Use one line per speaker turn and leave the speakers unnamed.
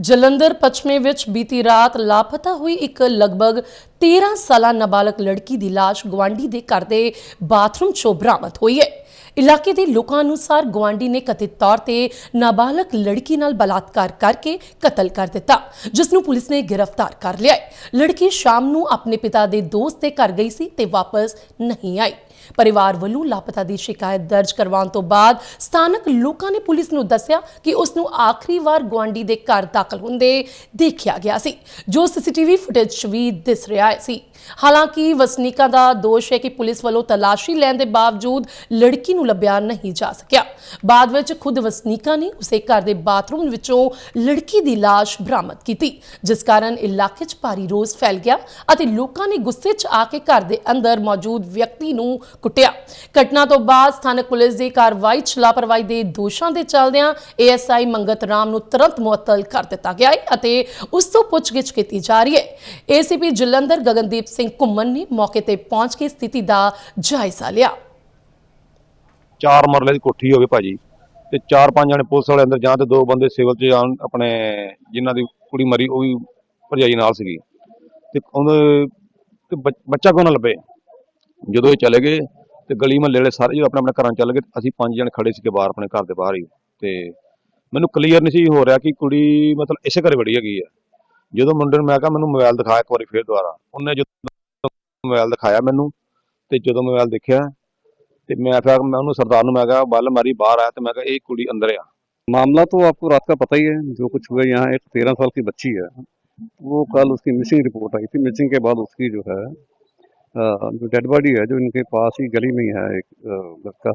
ਜਲੰਧਰ ਪੱਛਮੀ ਵਿੱਚ ਬੀਤੀ ਰਾਤ ਲਾਪਤਾ ਹੋਈ ਇੱਕ ਲਗਭਗ 13 ਸਾਲਾ ਨਾਬਾਲਗ ਲੜਕੀ ਦੀ ਲਾਸ਼ ਗਵਾਂਡੀ ਦੇ ਘਰ ਦੇ ਬਾਥਰੂਮ 'ਚੋਂ ਬਰਾਮਦ ਹੋਈ ਹੈ। ਇਲਾਕੇ ਦੇ ਲੋਕਾਂ ਅਨੁਸਾਰ ਗਵਾਂਡੀ ਨੇ ਕਥਿਤ ਤੌਰ ਤੇ ਨਾਬਾਲਗ ਲੜਕੀ ਨਾਲ ਬਲਾਤਕਾਰ ਕਰਕੇ ਕਤਲ ਕਰ ਦਿੱਤਾ, ਜਿਸ ਨੂੰ ਪੁਲਿਸ ਨੇ ਗ੍ਰਿਫਤਾਰ ਕਰ ਲਿਆ ਲੜਕੀ ਸ਼ਾਮ ਨੂੰ ਆਪਣੇ ਪਿਤਾ ਦੇ ਦੋਸਤ ਦੇ ਘਰ ਗਈ ਸੀ ਤੇ ਵਾਪਸ ਨਹੀਂ ਆਈ। ਪਰਿਵਾਰ ਵੱਲੋਂ ਲਾਪਤਾ ਦੀ ਸ਼ਿਕਾਇਤ ਦਰਜ ਕਰਵਾਉਣ ਤੋਂ ਬਾਅਦ ਸਥਾਨਕ ਲੋਕਾਂ ਨੇ ਪੁਲਿਸ ਨੂੰ ਦੱਸਿਆ ਕਿ ਉਸ ਨੂੰ ਆਖਰੀ ਵਾਰ ਗਵਾਂਡੀ ਦੇ ਘਰ ਦਾਖਲ ਹੁੰਦੇ ਦੇਖਿਆ ਗਿਆ ਸੀ, ਜੋ ਸੀਸੀਟੀਵੀ ਫੁਟੇਜ 'ਚ ਵੀ ਦਿਸ ਰਿਹਾ ਸੀ। ਹਾਲਾਂਕਿ ਵਸਨੀਕਾਂ ਦਾ ਦੋਸ਼ ਹੈ ਕਿ ਪੁਲਿਸ ਵੱਲੋਂ ਤਲਾਸ਼ੀ ਲੈਣ ਦੇ ਬਾਵਜੂਦ ਲੜਕੀ ਨੂੰ ਲੱਭਿਆ ਨਹੀਂ ਜਾ ਸਕਿਆ। ਬਾਅਦ ਵਿੱਚ ਖੁਦ ਵਸਨੀਕਾਂ ਨੇ ਉਸੇ ਘਰ ਦੇ ਬਾਥਰੂਮ ਵਿੱਚੋਂ ਲੜਕੀ ਦੀ ਲਾਸ਼ ਬਰਾਮਦ ਕੀਤੀ, ਜਿਸ ਕਾਰਨ ਇਲਾਕੇ 'ਚ ਭਾਰੀ ਰੋਸ ਫੈਲ ਗਿਆ ਅਤੇ ਲੋਕਾਂ ਨੇ ਗੁੱਸੇ 'ਚ ਆ ਕੇ ਘਰ ਦੇ ਅੰਦਰ ਮੌਜੂਦ ਵਿਅਕਤੀ ਨੂੰ ਕੁੱਟਿਆ। ਘਟਨਾ ਤੋਂ ਬਾਅਦ ਸਥਾਨਕ ਪੁਲਿਸ ਦੀ ਕਾਰਵਾਈ 'ਚ ਲਾਪਰਵਾਹੀ ਦੇ ਦੋਸ਼ਾਂ ਦੇ ਚੱਲਦਿਆਂ ਏਐਸਆਈ ਮੰਗਤ ਰਾਮ ਨੂੰ ਤੁਰੰਤ ਮੁਅੱਤਲ ਕਰ ਦਿੱਤਾ ਗਿਆ ਹੈ ਅਤੇ ਉਸ ਤੋਂ ਪੁੱਛਗਿੱਛ ਕੀਤੀ ਜਾ ਰਹੀ ਹੈ ਏਸੀਪੀ ਜਲੰਧਰ ਗਗਨਦੀਪ ਸਿੰਘ ਘੁੰਮਣ ਨੇ ਮੌਕੇ ਤੇ ਪਹੁੰਚ ਕੇ ਸਥਿਤੀ ਦਾ ਜਾਇਜ਼ਾ ਲਿਆ।
ਚਾਰ ਮਰਲੇ ਦੀ ਕੋਠੀ ਹੋਵੇ ਭਾਜੀ ਤੇ ਚਾਰ ਪੰਜ ਜਣੇ ਪੁਲਿਸ ਵਾਲੇ ਅੰਦਰ ਜਾਂ ਤੇ ਦੋ ਬੰਦੇ ਸਿਵਲ 'ਚ ਜਾਣ ਆਪਣੇ ਜਿਨ੍ਹਾਂ ਦੀ ਕੁੜੀ ਮਰੀ ਉਹ ਵੀ ਭਰਜਾਈ ਨਾਲ ਸੀਗੀ। ਤੇ ਉਹਦੇ ਤੇ ਬੱਚ- ਬੱਚਾ ਕਿਉਂ ਨਾ ਲੱਭੇ? ਜਦੋਂ ਇਹ ਚਲੇ ਗਏ ਤੇ ਗਲੀ ਮਹੱਲੇ ਵਾਲੇ ਸਾਰੇ ਜਦੋਂ ਆਪਣੇ ਆਪਣੇ ਘਰਾਂ 'ਚ ਚੱਲ ਗਏ ਅਸੀਂ ਪੰਜ ਜਣੇ ਖੜੇ ਸੀਗੇ ਬਾਹਰ ਆਪਣੇ ਘਰ ਦੇ ਬਾਹਰ ਹੀ ਤੇ ਮੈਨੂੰ ਕਲੀਅਰ ਨਹੀਂ ਸੀ ਹੋ ਰਿਹਾ ਕਿ ਕੁੜੀ ਮਤਲਬ ਇਸੇ ਘਰੇ ਵੜੀ ਹੈਗੀ ਆ ਜਦੋਂ ਮੁੰਡੇ ਨੂੰ ਮੈਂ ਕਿਹਾ ਮੈਨੂੰ ਮੋਬਾਈਲ ਦਿਖਾ ਇੱਕ ਵਾਰੀ ਫੇਰ ਦੁਬਾਰਾ ਉਹਨੇ ਜਦੋਂ ਮੋਬਾਈਲ ਦਿਖਾਇਆ ਮੈਨੂੰ ਤੇ ਜਦੋਂ ਮੋਬਾਈਲ ਦੇਖਿਆ ਤੇ मैं फिर मैं उन्होंने सरदार ने मैं कहा बल मारी बाहर आया तो मैं कहा एक कुड़ी अंदर आ
मामला तो आपको रात का पता ही है जो कुछ हुआ यहाँ एक तेरह साल की बच्ची है वो कल उसकी मिसिंग रिपोर्ट आई थी मिसिंग के बाद उसकी जो है अ, जो डेड बॉडी है जो इनके पास ही गली में ही है एक अ, लड़का